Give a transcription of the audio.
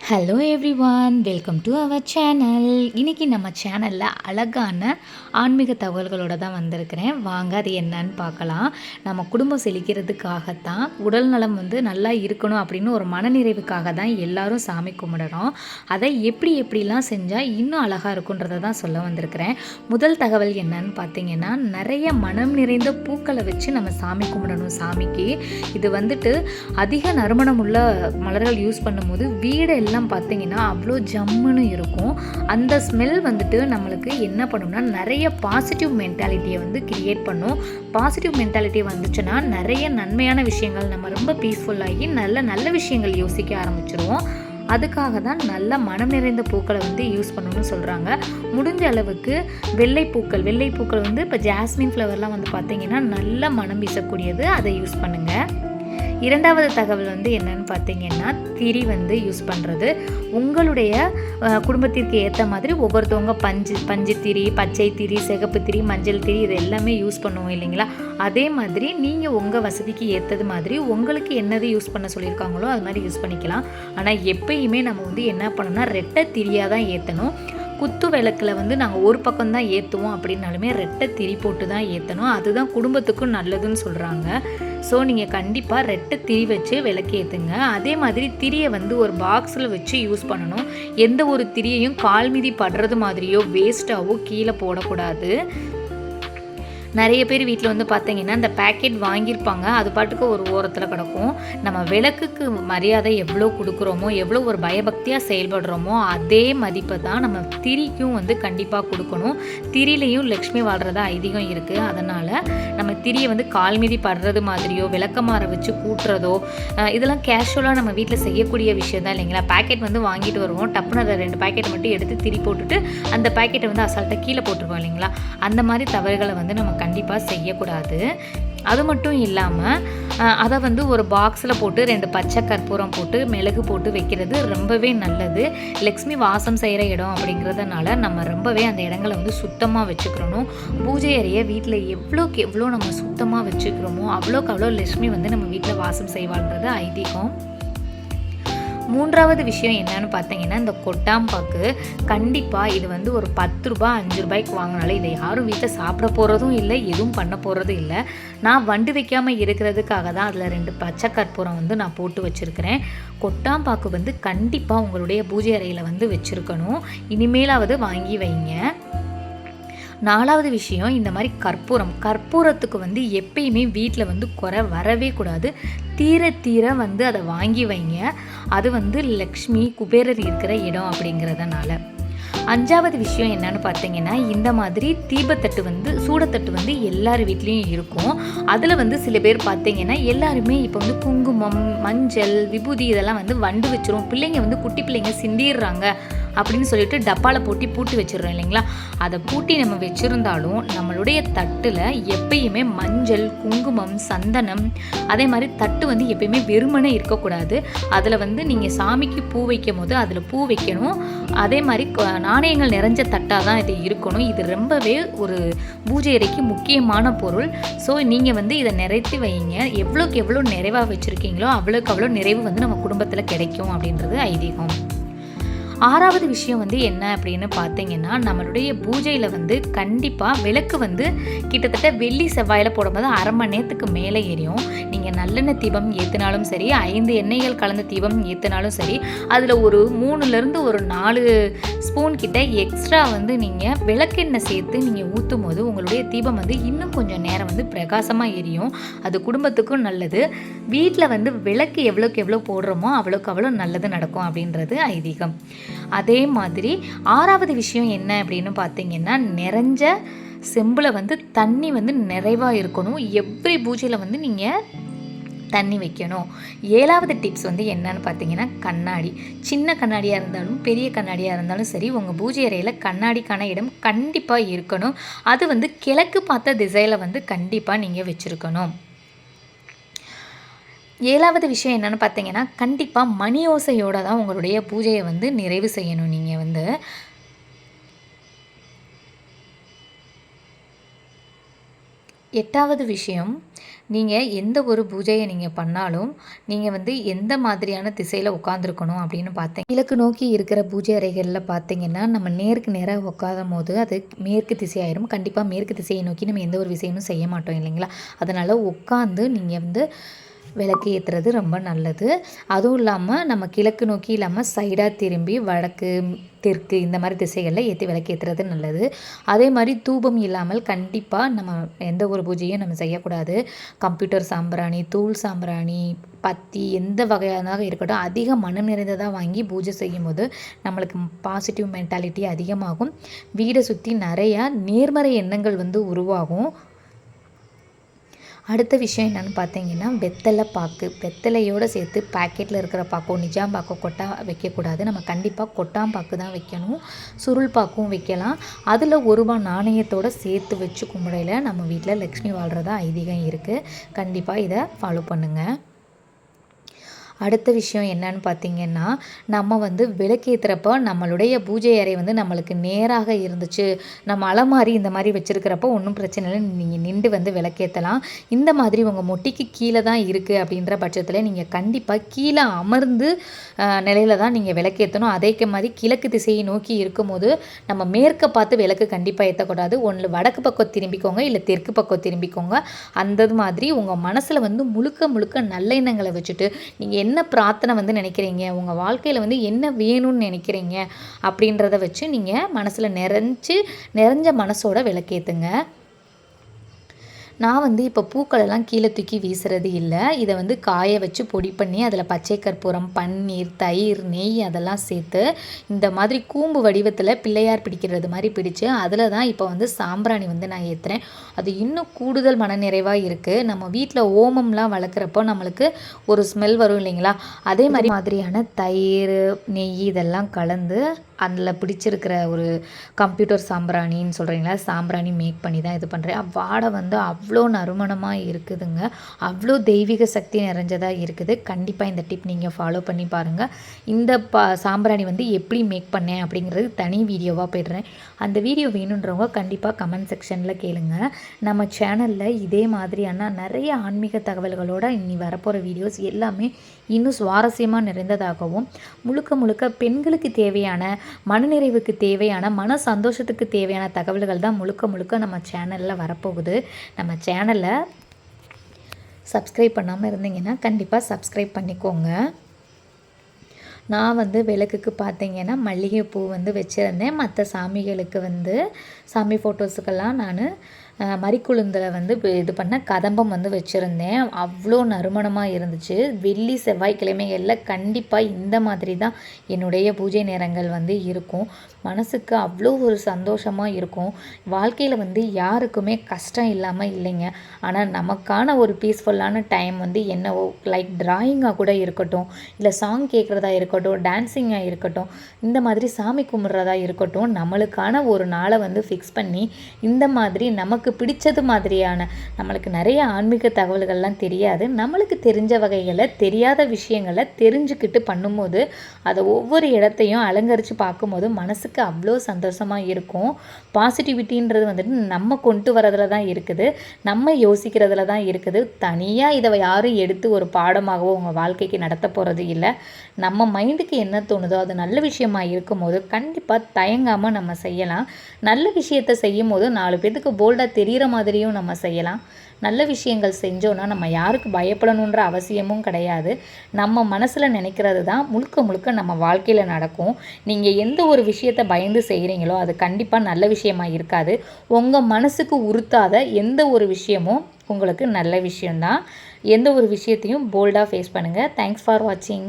Hello everyone welcome to our channel இன்றைக்கி நம்ம சேனலில் அழகான ஆன்மீக தகவல்களோட தான் வந்திருக்கிறேன். வாங்க அது என்னன்னு பார்க்கலாம். நம்ம குடும்பம் செழிக்கிறதுக்காகத்தான் உடல் நலம் வந்து நல்லா இருக்கணும் அப்படின்னு ஒரு மனநிறைவுக்காக தான் எல்லாரும் சாமி கும்பிடுறோம். அதை எப்படி எப்படிலாம் செஞ்சால் இன்னும் அழகாக இருக்குன்றதை தான் சொல்ல வந்திருக்கிறேன். முதல் தகவல் என்னன்னு பார்த்தீங்கன்னா நிறைய மனம் நிறைந்த பூக்களை வச்சு நம்ம சாமி கும்பிடணும் சாமிக்கு. இது வந்துட்டு அதிக நறுமணம் உள்ள மலர்கள் யூஸ் பண்ணும்போது வீடு ஸ்மெல்லாம் பார்த்தீங்கன்னா அவ்வளோ ஜம்முன்னு இருக்கும். அந்த ஸ்மெல் வந்துட்டு நம்மளுக்கு என்ன பண்ணும்னா நிறைய பாசிட்டிவ் மென்டாலிட்டியை வந்து கிரியேட் பண்ணும். பாசிட்டிவ் மென்டாலிட்டி வந்துச்சுன்னா நிறைய நன்மையான விஷயங்கள் நம்ம ரொம்ப பீஸ்ஃபுல்லாகி நல்ல நல்ல விஷயங்கள் யோசிக்க ஆரம்பிச்சிருவோம். அதுக்காக தான் நல்ல மனம் நிறைந்த பூக்களை வந்து யூஸ் பண்ணணும்னு சொல்கிறாங்க முடிஞ்ச அளவுக்கு வெள்ளை பூக்கள் வெள்ளை பூக்கள் வந்து இப்போ ஜாஸ்மின் ஃப்ளவர்லாம் வந்து பார்த்தீங்கன்னா நல்ல மனம் வீசக்கூடியது. அதை யூஸ் பண்ணுங்கள் இரண்டாவது தகவல் வந்து என்னன்னு பார்த்தீங்கன்னா திரி வந்து யூஸ் பண்ணுறது உங்களுடைய குடும்பத்திற்கு ஏற்ற மாதிரி ஒவ்வொருத்தவங்க பஞ்சு பஞ்சு திரி பச்சை திரி சிகப்பு திரி மஞ்சள் திரி இது எல்லாமே யூஸ் பண்ணுவோம் இல்லைங்களா? அதே மாதிரி நீங்கள் உங்கள் வசதிக்கு ஏற்றது மாதிரி உங்களுக்கு என்னது யூஸ் பண்ண சொல்லியிருக்காங்களோ அது மாதிரி யூஸ் பண்ணிக்கலாம். ஆனால் எப்பயுமே நம்ம வந்து என்ன பண்ணணும்னா ரெட்டை திரியாக தான் ஏற்றணும் குத்து விளக்கில் வந்து நாங்கள் ஒரு பக்கம் தான் ஏற்றுவோம் அப்படின்னாலுமே ரெட்டை திரி போட்டு தான் ஏற்றணும் அதுதான் குடும்பத்துக்கும் நல்லதுன்னு சொல்கிறாங்க ஸோ நீங்கள் கண்டிப்பாக ரெட்டை திரி வச்சு விளக்கேற்றுங்க அதே மாதிரி திரியை வந்து ஒரு பாக்ஸில் வச்சு யூஸ் பண்ணணும். எந்த ஒரு திரியையும் கால் மீதி படுறது மாதிரியோ வேஸ்ட்டாகவோ கீழே போடக்கூடாது. நிறைய பேர் வீட்டில் வந்து பார்த்தீங்கன்னா அந்த பேக்கெட் வாங்கியிருப்பாங்க. அது பாட்டுக்கு ஒரு ஓரத்தில் கிடக்கும். நம்ம விளக்குக்கு மரியாதை எவ்வளோ கொடுக்குறோமோ எவ்வளோ ஒரு பயபக்தியாக செயல்படுறோமோ அதே மதிப்பை தான் நம்ம திரிக்கும் வந்து கண்டிப்பாக கொடுக்கணும். திரிலையும் லக்ஷ்மி வாழ்கிறதா ஐதீகம் இருக்குது அதனால் நம்ம திரியை வந்து கால் மீதி படுறது மாதிரியோ விளக்கமாற வச்சு கூட்டுறதோ இதெல்லாம் கேஷுவலாக நம்ம வீட்டில் செய்யக்கூடிய விஷயம் தான் இல்லைங்களா? பேக்கெட் வந்து வாங்கிட்டு வருவோம். டப்புன்னு அதை ரெண்டு பேக்கெட் மட்டும் எடுத்து திரி போட்டுட்டு அந்த பேக்கெட்டை வந்து அசால்ட்டாக கீழே போட்டுருவோம் இல்லைங்களா? அந்த மாதிரி தவறுகளை வந்து நம்ம கண்டிப்பாக செய்யக்கூடாது. அது மட்டும் இல்லாமல் அதை வந்து ஒரு பாக்ஸில் போட்டு ரெண்டு பச்சை கற்பூரம் போட்டு மிளகு போட்டு வைக்கிறது ரொம்பவே நல்லது. லக்ஷ்மி வாசம் செய்கிற இடம் அப்படிங்கிறதுனால நம்ம ரொம்பவே அந்த இடங்களை வந்து சுத்தமாக வச்சுக்கிறணும் பூஜை அறையை வீட்டில் எவ்வளோக்கு எவ்வளோ நம்ம சுத்தமாக வச்சுக்கிறோமோ அவ்வளோக்கு அவ்வளோ லக்ஷ்மி வந்து நம்ம வீட்டில் வாசம் செய்வாள்ன்றது ஐதீகம். மூன்றாவது விஷயம் என்னன்னு பார்த்தீங்கன்னா இந்த கொட்டாம்பாக்கு கண்டிப்பாக இது வந்து ஒரு பத்து ரூபாய் அஞ்சு ரூபாய்க்கு வாங்கினாலும் இதை யாரும் வீட்டில் சாப்பிட போகிறதும் இல்லை எதுவும் பண்ண போகிறதும் இல்லை. நான் வண்டு வைக்காமல் இருக்கிறதுக்காக தான் அதில் ரெண்டு பச்சை கற்பூரம் வந்து நான் போட்டு வச்சுருக்கிறேன். கொட்டாம்பாக்கு வந்து கண்டிப்பாக உங்களுடைய பூஜை அறையில் வந்து வச்சுருக்கணும். இனிமேலாவது வாங்கி வைங்க. நாலாவது விஷயம் இந்த மாதிரி கற்பூரம். கற்பூரத்துக்கு வந்து எப்பயுமே வீட்டில் வந்து குறை வரவே கூடாது. தீர தீர வந்து அதை வாங்கி வைங்க. அது வந்து லக்ஷ்மி குபேரர் இருக்கிற இடம் அப்படிங்கிறதுனால. அஞ்சாவது விஷயம் என்னன்னு பார்த்தீங்கன்னா இந்த மாதிரி தீபத்தட்டு வந்து சூடத்தட்டு வந்து எல்லார் வீட்லேயும் இருக்கும். அதில் வந்து சில பேர் பார்த்தீங்கன்னா எல்லாருமே இப்போ வந்து குங்குமம் மஞ்சள் விபூதி இதெல்லாம் வந்து வண்டு வச்சிரும். பிள்ளைங்க வந்து குட்டி பிள்ளைங்க சிந்திடுறாங்க. அப்படின்னு சொல்லிட்டு டப்பாவில் போட்டி பூட்டி வச்சிடுறோம் இல்லைங்களா? அதை பூட்டி நம்ம வச்சுருந்தாலும் நம்மளுடைய தட்டில் எப்பயுமே மஞ்சள் குங்குமம் சந்தனம் அதே மாதிரி தட்டு வந்து எப்பயுமே வெறுமனே இருக்கக்கூடாது. அதில் வந்து நீங்கள் சாமிக்கு பூ வைக்கும் போது அதில் பூ வைக்கணும். அதே மாதிரி க- நாணயங்கள் நிறைஞ்ச தட்டாக தான் இது இருக்கணும். இது ரொம்பவே ஒரு பூஜை அறைக்கு முக்கியமான பொருள். ஸோ நீங்கள் வந்து இதை நிறைத்து வைங்க. எவ்வளோக்கு எவ்வளோ நிறைவாக வச்சுருக்கீங்களோ அவ்வளோக்கு அவ்வளோ நிறைவு வந்து நம்ம குடும்பத்தில் கிடைக்கும் அப்படின்றது ஐதீகம். ஆறாவது விஷயம் வந்து என்ன அப்படின்னு பார்த்தீங்கன்னா நம்மளுடைய பூஜையில் வந்து கண்டிப்பாக விளக்கு வந்து கிட்டத்தட்ட வெள்ளி செவ்வாயில் போடும்போது அரை மணி நேரத்துக்கு மேலே எரியும். நீங்கள் நல்லெண்ணெய் தீபம் ஏற்றினாலும் சரி ஐந்து எண்ணெய்கள் கலந்த தீபம் ஏற்றினாலும் சரி அதில் ஒரு மூணுலேருந்து ஒரு நாலு ஸ்பூன் கிட்ட எக்ஸ்ட்ரா வந்து நீங்கள் விளக்கெண்ணெய் சேர்த்து நீங்கள் ஊற்றும் போது உங்களுடைய தீபம் வந்து இன்னும் கொஞ்சம் நேரம் வந்து பிரகாசமாக எரியும். அது குடும்பத்துக்கும் நல்லது. வீட்டில் வந்து விளக்கு எவ்வளோக்கு எவ்வளோ போடுறோமோ அவ்வளோக்கு அவ்வளோ நல்லது நடக்கும் அப்படின்றது ஐதீகம். அதே மாதிரி ஆறாவது விஷயம் என்ன அப்படின்னு பார்த்தீங்கன்னா நிறைஞ்ச செம்பில் வந்து தண்ணி வந்து நிறைவாக இருக்கணும். எவ்ரி பூஜையில் வந்து நீங்கள் தண்ணி வைக்கணும். ஏழாவது டிப்ஸ் வந்து என்னன்னு பார்த்தீங்கன்னா கண்ணாடி. சின்ன கண்ணாடியாக இருந்தாலும் பெரிய கண்ணாடியாக இருந்தாலும் சரி உங்கள் பூஜை அறையில் கண்ணாடிக்கான இடம் கண்டிப்பாக இருக்கணும். அது வந்து கிழக்கு பார்த்த திசையில் வந்து கண்டிப்பாக நீங்கள் வச்சுருக்கணும். ஏழாவது விஷயம் என்னென்னு பார்த்தீங்கன்னா கண்டிப்பாக மணி ஓசையோடு தான் உங்களுடைய பூஜையை வந்து நிறைவு செய்யணும் நீங்கள் வந்து. எட்டாவது விஷயம் நீங்கள் எந்த ஒரு பூஜையை நீங்கள் பண்ணாலும் நீங்கள் வந்து எந்த மாதிரியான திசையில் உட்காந்துருக்கணும் அப்படின்னு பார்த்தேன் கிழக்கு நோக்கி இருக்கிற பூஜை அறைகளில் பார்த்தீங்கன்னா நம்ம நேருக்கு நேராக உட்காரும் போது அது மேற்கு திசையாயிரும். கண்டிப்பாக மேற்கு திசையை நோக்கி நம்ம எந்த ஒரு விஷயமும் செய்ய மாட்டோம் இல்லைங்களா? அதனால் உட்காந்து நீங்கள் வந்து விளக்கு ஏற்றுறது ரொம்ப நல்லது. அதுவும் இல்லாமல் நம்ம கிழக்கு நோக்கி இல்லாமல் சைடாக திரும்பி வடக்கு தெற்கு இந்த மாதிரி திசைகளில் ஏற்றி விளக்கு ஏற்றுறது நல்லது. அதே மாதிரி தூபம் இல்லாமல் கண்டிப்பாக நம்ம எந்த ஒரு பூஜையும் நம்ம செய்யக்கூடாது. கம்ப்யூட்டர் சாம்பிராணி தூள் சாம்பிராணி பத்தி எந்த வகையானதாக இருக்கட்டும் அதிக மனம் நிறைந்ததாக வாங்கி பூஜை செய்யும் போது நம்மளுக்கு பாசிட்டிவ் மென்டாலிட்டி அதிகமாகும். வீடை சுற்றி நிறையா நேர்மறை எண்ணங்கள் வந்து உருவாகும். அடுத்த விஷயம் என்னென்னு பார்த்தீங்கன்னா வெத்தலை பாக்கு. வெத்தலையோடு சேர்த்து பாக்கெட்டில் இருக்கிற பாக்கோ நிஜாம் பாக்கோ கொட்டா வைக்கக்கூடாது. நம்ம கண்டிப்பாக கொட்டாம் பாக்கு தான் வைக்கணும். சுருள் பாக்கும் வைக்கலாம். அதில் ஒரு ரூபா நாணயத்தோடு சேர்த்து வச்சு கும்பிடையில் நம்ம வீட்டில் லக்ஷ்மி வாழ்கிறதா ஐதீகம் இருக்குது கண்டிப்பாக இதை ஃபாலோ பண்ணுங்கள் அடுத்த விஷயம் என்னன்னு பார்த்தீங்கன்னா நம்ம வந்து விளக்கேற்றுறப்போ நம்மளுடைய பூஜை அறை வந்து நம்மளுக்கு நேராக இருந்துச்சு. நம்ம அலமாரி இந்த மாதிரி வச்சுருக்கிறப்போ ஒன்றும் பிரச்சனை இல்லை. நீங்கள் நின்று வந்து விளக்கேற்றலாம் இந்த மாதிரி உங்கள் மொட்டிக்கு கீழே தான் இருக்குது அப்படின்ற பட்சத்தில் நீங்கள் கண்டிப்பாக கீழே அமர்ந்து நிலையில் தான் நீங்கள் விளக்கேற்றணும் அதே மாதிரி கிழக்கு திசையை நோக்கி இருக்கும்போது நம்ம மேற்க பார்த்து விளக்கு கண்டிப்பாக ஏற்றக்கூடாது ஒன்று வடக்கு பக்கம் திரும்பிக்கோங்க இல்லை தெற்கு பக்கம் திரும்பிக்கோங்க. அந்த மாதிரி உங்கள் மனசில் வந்து முழுக்க முழுக்க நல்லெண்ணங்களை வச்சுட்டு நீங்கள் என்ன பிரார்த்தனை வந்து நினைக்கிறீங்க? உங்கள் வாழ்க்கையில் வந்து என்ன வேணும்னு நினைக்கிறீங்க? அப்படின்றத வச்சு நீங்கள் மனசில் நிறைஞ்சு நிறைஞ்ச மனசோட விளக்கேற்றுங்க நான் வந்து இப்போ பூக்களெல்லாம் கீழே தூக்கி வீசுறது இல்லை. இதை வந்து காய வச்சு பொடி பண்ணி அதில் பச்சை கற்பூரம் பன்னீர் தயிர் நெய் அதெல்லாம் சேர்த்து இந்த மாதிரி கூம்பு வடிவத்தில் பிள்ளையார் பிடிக்கிறது மாதிரி பிடிச்சு அதில் தான் இப்போ வந்து சாம்பிராணி வந்து நான் ஏற்றுறேன் அது இன்னும் கூடுதல் மனநிறைவாக இருக்குது நம்ம வீட்டில் ஓமம்லாம் வளர்க்குறப்போ நம்மளுக்கு ஒரு ஸ்மெல் வரும் இல்லைங்களா? அதே மாதிரி மாதிரியான தயிர் நெய் இதெல்லாம் கலந்து அதில் பிடிச்சிருக்கிற ஒரு கம்ப்யூட்டர் சாம்பிராணின்னு சொல்கிறீங்களா சாம்பிராணி மேக் பண்ணி தான் இது பண்ணுறேன் வாடை வந்து அவ்வளோ நறுமணமாக இருக்குதுங்க. அவ்வளோ தெய்வீக சக்தி நிறைஞ்சதாக இருக்குது. கண்டிப்பாக இந்த டிப் நீங்கள் ஃபாலோ பண்ணி பாருங்கள் இந்த பா சாம்பிராணி வந்து எப்படி மேக் பண்ணேன் அப்படிங்கிறது தனி வீடியோவாக போய்டுறேன். அந்த வீடியோ வேணுன்றவங்க கண்டிப்பாக கமெண்ட் செக்ஷனில் கேளுங்க. நம்ம சேனலில் இதே மாதிரியான நிறைய ஆன்மீக தகவல்களோடு இனி வரப்போகிற வீடியோஸ் எல்லாமே இன்னும் சுவாரஸ்யமாக நிறைந்ததாகவும் முழுக்க முழுக்க பெண்களுக்கு தேவையான மனநிறைவுக்கு தேவையான மன சந்தோஷத்துக்கு தேவையான தகவல்கள் தான் முழுக்க முழுக்க நம்ம சேனலில் வரப்போகுது. நம்ம சேனலை சப்ஸ்கிரைப் பண்ணாமல் இருந்தீங்கன்னா கண்டிப்பாக சப்ஸ்கிரைப் பண்ணிக்கோங்க. நான் வந்து விளக்குக்கு பார்த்தீங்கன்னா மல்லிகைப்பூ வந்து வச்சுருந்தேன். மற்ற சாமிகளுக்கு வந்து சாமி ஃபோட்டோஸுக்கெல்லாம் நான் மறிக்குழுந்தில் வந்து இது பண்ண கதம்பம் வந்து வச்சுருந்தேன். அவ்வளோ நறுமணமாக இருந்துச்சு. வெள்ளி செவ்வாய்க்கிழமைகளில் கண்டிப்பாக இந்த மாதிரி தான் என்னுடைய பூஜை நேரங்கள் வந்து இருக்கும். மனசுக்கு அவ்வளோ ஒரு சந்தோஷமாக இருக்கும். வாழ்க்கையில் வந்து யாருக்குமே கஷ்டம் இல்லாமல் இல்லைங்க. ஆனால் நமக்கான ஒரு பீஸ்ஃபுல்லான டைம் வந்து என்னவோ லைக் ட்ராயிங்காக கூட இருக்கட்டும் இல்லை சாங் கேட்குறதா இருக்கட்டும் டான்ஸிங்காக இருக்கட்டும் இந்த மாதிரி சாமி கும்பிட்றதா இருக்கட்டும் நம்மளுக்கான ஒரு நாளை வந்து ஃபிக்ஸ் பண்ணி இந்த மாதிரி நமக்கு நம்மளுக்கு பிடிச்சது மாதிரியான நம்மளுக்கு நிறைய ஆன்மீக தகவல்கள்லாம் தெரியாது. நம்மளுக்கு தெரிஞ்ச வகைகளை தெரியாத விஷயங்களை தெரிஞ்சுக்கிட்டு பண்ணும்போது அதை ஒவ்வொரு இடத்தையும் அலங்கரித்து பார்க்கும்போது மனசுக்கு அவ்வளோ சந்தோஷமாக இருக்கும். பாசிட்டிவிட்டின்றது வந்துட்டு நம்ம கொண்டு வரதுல தான் இருக்குது. நம்ம யோசிக்கிறதுல தான் இருக்குது. தனியாக இதை யாரும் எடுத்து ஒரு பாடமாகவோ உங்கள் வாழ்க்கைக்கு நடத்த போகிறது இல்லை. நம்ம மைண்டுக்கு என்ன தோணுதோ அது நல்ல விஷயமா இருக்கும்போது கண்டிப்பாக தயங்காமல் நம்ம செய்யலாம். நல்ல விஷயத்தை செய்யும் போது நாலு பேர்த்துக்கு போல்டாக தெரிகிற மாதிரியும் நம்ம செய்யலாம். நல்ல விஷயங்கள் செஞ்சோன்னா நம்ம யாருக்கு பயப்படணுன்ற அவசியமும் கிடையாது. நம்ம மனசில் நினைக்கிறது தான் முழுக்க முழுக்க நம்ம வாழ்க்கையில் நடக்கும். நீங்கள் எந்த ஒரு விஷயத்தை பயந்து செய்கிறீங்களோ அது கண்டிப்பாக நல்ல விஷயமா இருக்காது. உங்கள் மனசுக்கு உறுத்தாத எந்த ஒரு விஷயமும் உங்களுக்கு நல்ல விஷயந்தான் எந்த ஒரு விஷயத்தையும் போல்டாக ஃபேஸ் பண்ணுங்கள் தேங்க்ஸ் ஃபார் வாட்சிங்